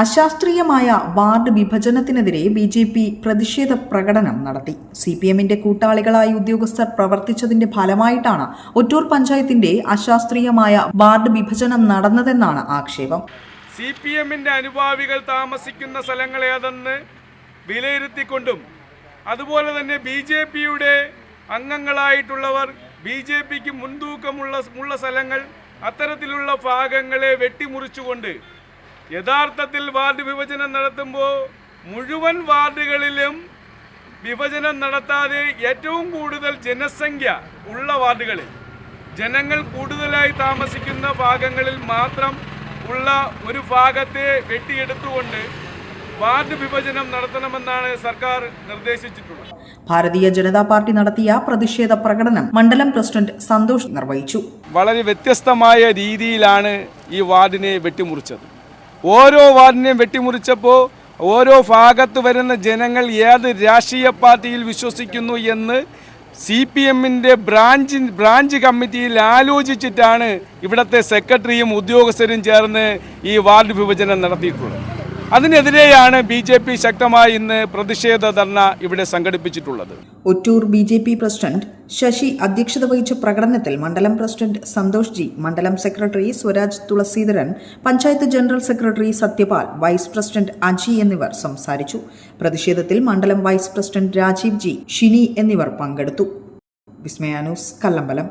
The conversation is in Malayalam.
അശാസ്ത്രീയമായ വാർഡ് വിഭജനത്തിനെതിരെ ബി ജെ പി പ്രതിഷേധ പ്രകടനം നടത്തി. സി പി എമ്മിന്റെ കൂട്ടാളികളായി ഉദ്യോഗസ്ഥർ പ്രവർത്തിച്ചതിന്റെ ഫലമായിട്ടാണ് ഒറ്റൂർ പഞ്ചായത്തിന്റെ അശാസ്ത്രീയമായ വാർഡ് വിഭജനം നടന്നതെന്നാണ് ആക്ഷേപം. സി പി എമ്മിന്റെ അനുഭാവികൾ താമസിക്കുന്ന സ്ഥലങ്ങൾ ഏതെന്ന് വിലയിരുത്തിക്കൊണ്ടും അതുപോലെ തന്നെ ബി ജെ പിയുടെ അംഗങ്ങളായിട്ടുള്ളവർ ബി ജെ പിക്ക് മുൻതൂക്കമുള്ള ഉള്ള സ്ഥലങ്ങൾ അത്തരത്തിലുള്ള ഭാഗങ്ങളെ വെട്ടിമുറിച്ചുകൊണ്ട് യഥാർത്ഥത്തിൽ വാർഡ് വിഭജനം നടത്തുമ്പോൾ മുഴുവൻ വാർഡുകളിലും വിഭജനം നടത്താതെ ഏറ്റവും കൂടുതൽ ജനസംഖ്യ ഉള്ള വാർഡുകളിൽ ജനങ്ങൾ കൂടുതലായി താമസിക്കുന്ന ഭാഗങ്ങളിൽ മാത്രം ഉള്ള ഒരു ഭാഗത്തെ വെട്ടിയെടുത്തുകൊണ്ട് വാർഡ് വിഭജനം നടത്തണമെന്നാണ് സർക്കാർ നിർദ്ദേശിച്ചിട്ടുള്ളത്. ഭാരതീയ ജനതാ പാർട്ടി നടത്തിയ പ്രതിഷേധ പ്രകടനം മണ്ഡലം പ്രസിഡന്റ് സന്തോഷ് നിർവഹിച്ചു. വളരെ വ്യത്യസ്തമായ രീതിയിലാണ് ഈ വാർഡിനെ വെട്ടിമുറിച്ചത്. ഓരോ വാർഡിനെയും വെട്ടിമുറിച്ചപ്പോൾ ഓരോ ഭാഗത്ത് വരുന്ന ജനങ്ങൾ ഏത് രാഷ്ട്രീയ പാർട്ടിയിൽ വിശ്വസിക്കുന്നു എന്ന് സി പി എമ്മിന്റെ ബ്രാഞ്ച് ബ്രാഞ്ച് കമ്മിറ്റിയിൽ ആലോചിച്ചിട്ടാണ് ഇവിടുത്തെ സെക്രട്ടറിയും ഉദ്യോഗസ്ഥരും ചേർന്ന് ഈ വാർഡ് വിഭജനം നടത്തിയിട്ടുള്ളത്. അതിനെതിരെയാണ് ബി ജെ പി ശക്തമായി ഇന്ന് പ്രതിഷേധ ധർണ ഇവിടെ സംഘടിപ്പിച്ചിട്ടുള്ളത്. Ottoor B J P president Sasi അധ്യക്ഷത വഹിച്ച പ്രകടനത്തിൽ മണ്ഡലം പ്രസിഡന്റ് സന്തോഷ് ജി മണ്ഡലം secretary Swaraj Thulaseedharan panchayat general secretary Sathyapal vice president Aji എന്നിവർ സംസാരിച്ചു. പ്രതിഷേധത്തിൽ മണ്ഡലം vice president Rajeev G Shini എന്നിവർ പങ്കെടുത്തു. വിസ്മയാനൂസ് കല്ലമ്പലം.